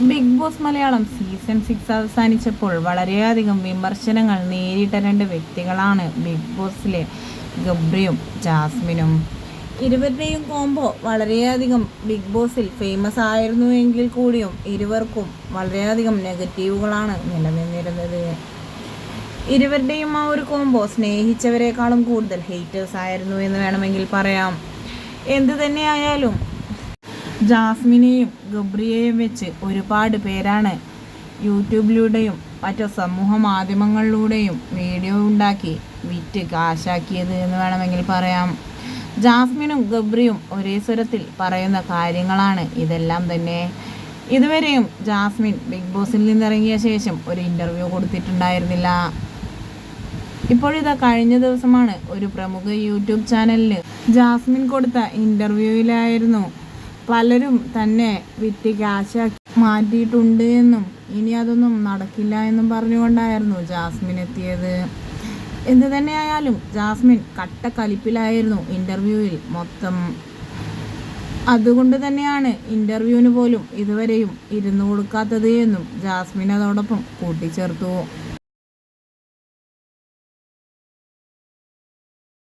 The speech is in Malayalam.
Bigg Boss Malayalam season six അവസാനിച്ചപ്പോൾ വളരെയധികം വിമർശനങ്ങൾ നേരിട്ട രണ്ട് വ്യക്തികളാണ് ബിഗ് ബോസിലെ ഗബ്രിയും ജാസ്മിനും. ഇരുവരുടെയും കോംബോ വളരെയധികം ബിഗ് ബോസിൽ ഫേമസ് ആയിരുന്നു എങ്കിൽ കൂടിയും ഇരുവർക്കും വളരെയധികം നെഗറ്റീവുകളാണ് നിലനിന്നിരുന്നത്. ഇരുവരുടെയും ആ ഒരു കോംബോ സ്നേഹിച്ചവരെക്കാളും കൂടുതൽ ഹേറ്റേഴ്സ് ആയിരുന്നു എന്ന് വേണമെങ്കിൽ പറയാം. എന്തു തന്നെയായാലും ജാസ്മിനെയും ഗബ്രിയെയും വെച്ച് ഒരുപാട് പേരാണ് യൂട്യൂബിലൂടെയും മറ്റു സമൂഹ മാധ്യമങ്ങളിലൂടെയും വീഡിയോ ഉണ്ടാക്കി വിറ്റ് കാശാക്കിയത് എന്ന് വേണമെങ്കിൽ പറയാം. ജാസ്മിനും ഗബ്രിയും ഒരേ സ്വരത്തിൽ പറയുന്ന കാര്യങ്ങളാണ് ഇതെല്ലാം തന്നെ. ഇതുവരെയും ജാസ്മിൻ ബിഗ് ബോസിൽ നിന്നിറങ്ങിയ ശേഷം ഒരു ഇന്റർവ്യൂ കൊടുത്തിട്ടുണ്ടായിരുന്നില്ല. ഇപ്പോഴിതാ കഴിഞ്ഞ ദിവസമാണ് ഒരു പ്രമുഖ യൂട്യൂബ് ചാനലിൽ ജാസ്മിൻ കൊടുത്ത ഇന്റർവ്യൂവിലായിരുന്നു പലരും തന്നെ വിറ്റ് ക്യാഷാക്കി മാറ്റിയിട്ടുണ്ട് എന്നും ഇനി അതൊന്നും നടക്കില്ല എന്നും പറഞ്ഞുകൊണ്ടായിരുന്നു ജാസ്മിൻ എത്തിയത്. എന്ത് തന്നെയായാലും ജാസ്മിൻ കട്ട കലിപ്പിലായിരുന്നു ഇന്റർവ്യൂവിൽ മൊത്തം. അതുകൊണ്ട് തന്നെയാണ് ഇന്റർവ്യൂവിന് പോലും ഇതുവരെയും ഇരുന്നു കൊടുക്കാത്തത് എന്നും ജാസ്മിൻ അതോടൊപ്പം കൂട്ടിച്ചേർത്തു.